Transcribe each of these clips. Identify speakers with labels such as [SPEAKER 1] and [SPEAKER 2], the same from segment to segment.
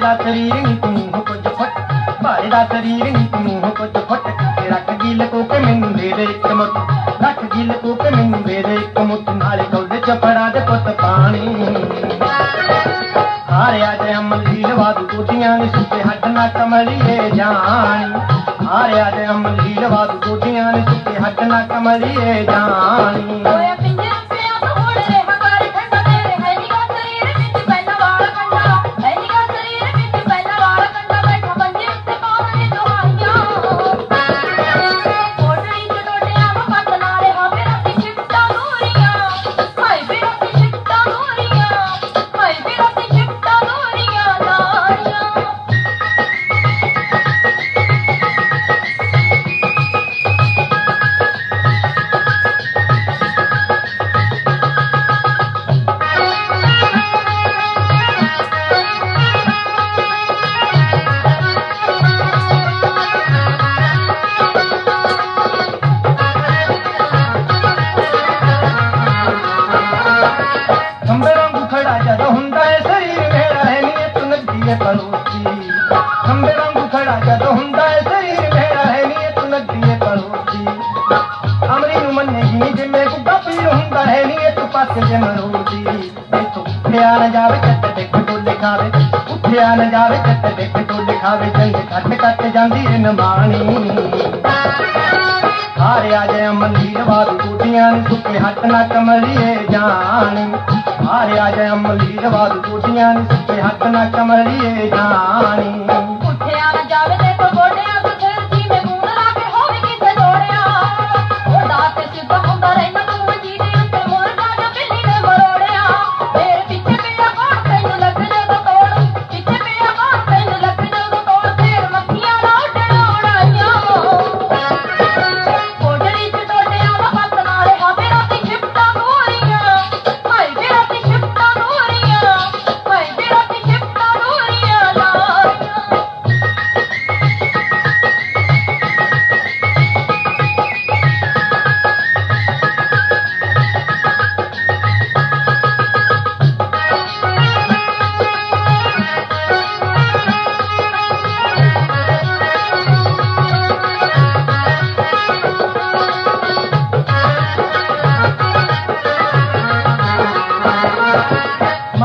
[SPEAKER 1] ਦਾ ਸਰੀਰ ਨੀ ਤੂੰ ਕੁਝ ਫੁੱਟ ਭਾਰੇ ਸਰੀਰ ਨੀ ਤੂੰ ਕੁਝ ਫੁੱਟ ਰੱਖ ਗੀ ਲਕੋ ਕੇ ਮੈਨੂੰ ਦੇ ਦੇ ਇੱਕ ਮੁੱਠ, ਰੱਖ ਗੀ ਲਕੋ ਕੇ ਮੈਨੂੰ ਦੇ ਦੇ ਇੱਕ ਮੁੱਠ, ਨਾਲੇ ਕੌਲੇ ਚ ਫੜਾ ਦੇ ਪੁੱਤ ਪਾਣੀ। ਹਾਰਿਆ ਜੇ ਅਮਲੀ ਲਵਾਦੂ ਕੋਟੀਆਂ ਨੇ ਸੁੱਤੇ ਹੱਡ ਨਾ ਕਮਲੀਏ ਜਾਣੀ। ਹਾਰਿਆ ਜੇ ਅਮਲੀ ਲਵਾਦੂ ਕੋਟੀਆਂ ਨੇ ਸੁੱਤੇ ਹੱਡ ਨਾ ਕਮਲੀਏ ਜਾਣੀ। ਵਾਂਗੂ ਖੜਾ ਜਦ ਹੁੰਦਾ ਏ, ਸਰੀਰ ਮੇਰਾ ਹੈ ਨੀ ਤੂੰ ਨੱਦੀ ਏ ਪਲੋਚੀ ਅਮਰੀ ਨੂੰ ਮੰਨੇਗੀ ਨੀ ਜਿਵੇਂ ਗੁੱਗਾ ਪੀਰ ਹੁੰਦਾ ਹੈ ਨੀ ਤੂੰ ਪਾਸੇ ਜੇ ਮਰੂਦੀ ਇੱਥੋਂ ਉੱਠਿਆ ਨਾ ਜਾਵੇ ਚੱਟ ਦੇਖ ਟੋਲੇ ਖਾਵੇ ਉੱਠਿਆ ਨਾ ਜਾਵੇ ਚੱਟ ਦੇਖ ਟੋਲੇ ਖਾਵੇ ਜੰਗ ਕੱਟ ਕੱਟ ਜਾਂਦੀ ਏ ਨਮਾਣੀ। ਹਾਰਿਆ ਜੇ ਅਮਲੀ ਲਵਾਦ ਕੋਟੀਆਂ ਨੇ ਸੁੱਕੇ ਹੱਥ ਨਾ ਕਮਲੀਏ ਜਾਣੀ ਹਾਰਿਆ ਜੇ ਅਮਲੀ ਲਵਾਦ ਕੋਟੀਆਂ ਨੇ ਸੁੱਕੇ ਹੱਥ ਨਾ ਕਮਲੀਏ ਜਾਣੀ
[SPEAKER 2] ਉੱਠਿਆ ਨਾ ਜਾਵੇ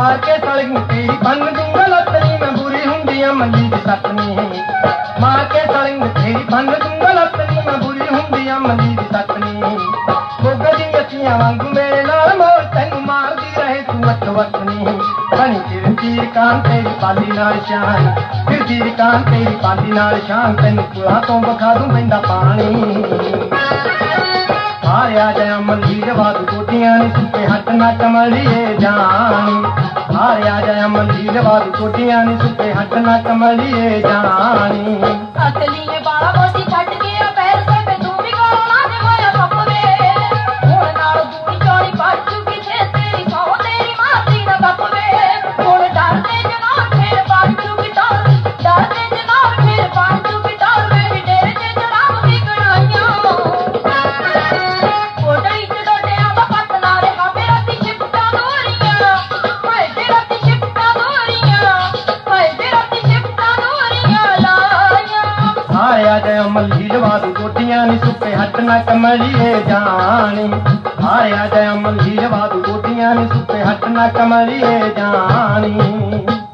[SPEAKER 2] ਮਾਰ
[SPEAKER 1] ਕੇ ਸਲਗੀ ਤੇਰੀ ਬੰਨ ਦੂੰਗਾ ਲੱਤਨੀ ਮੈਂ ਬੁਰੀ ਹੁੰਦੀ ਆ, ਮੰਜੀ ਦੀ ਸੱਤਨੀ ਮਾਰ ਕੇ ਸਲਗੀ ਤੇਰੀ ਬੰਨ ਦੂੰਗਾ ਲੱਤਨੀ ਮੈਂ ਬੁਰੀ ਹੁੰਦੀ ਆ, ਮੰਜੀ ਦੀ ਸੱਤਨੀ ਗੋਗਾ ਦੀ ਅੱਖੀਆਂ ਵਾਂਗੂ ਮੇਰੇ ਨਾਲ ਮੋਰ ਤੈਨੂੰ ਮਾਰਦੀ ਰਹੇ, ਤੂੰ ਅੱਠ ਵਤਨੀ ਬਣੀ ਫਿਰ ਤੀਰ ਕਾਂ ਤੇਰੀ ਪਾਲੀ ਨਾਲ ਸ਼ਾਨ। ਫਿਰ ਤੀਰ ਕਾਂ ਤੇਰੀ ਪਾਲੀ ਨਾਲ ਸ਼ਾਨ, ਤੈਨੂੰ ਕੁਲਾ ਤੋਂ ਵਿਖਾ ਦੂੰ, ਪੈਂਦਾ ਪਾਣੀ। ਹਾਰਿਆ ਜੈ ਅਮਲੀ ਜਵਾਦ ਕੋਟੀਆਂ ਨਾ ਕਮਲੀਏ ਜਾਣੀ ਹਾਰਿਆ ਜੈ ਅਮਲੀ ਜਵਾਦ ਕੋਟੀਆਂ ਨੇ ਸੁੱਤੇ ਹੱਥ ਨਾ ਕਮਲੀਏ ਜਾਣੀ
[SPEAKER 2] ਅਸਲੀਏ
[SPEAKER 1] ਹਾਰਿਆ ਜੈ ਅਮਲੀ ਜਵਾਦ ਕੋਟੀਆਂ ਨੇ ਸੁੱਕੇ ਹੱਥ ਨਾ ਕਮਲੀਏ ਜਾਣੀ। ਹਾਰਿਆ ਜੈ ਅਮਲੀ ਜਵਾਦ ਕੋਟੀਆਂ ਨੇ ਸੁੱਕੇ ਹੱਥ ਨਾ ਕਮਲੀਏ ਜਾਣੀ।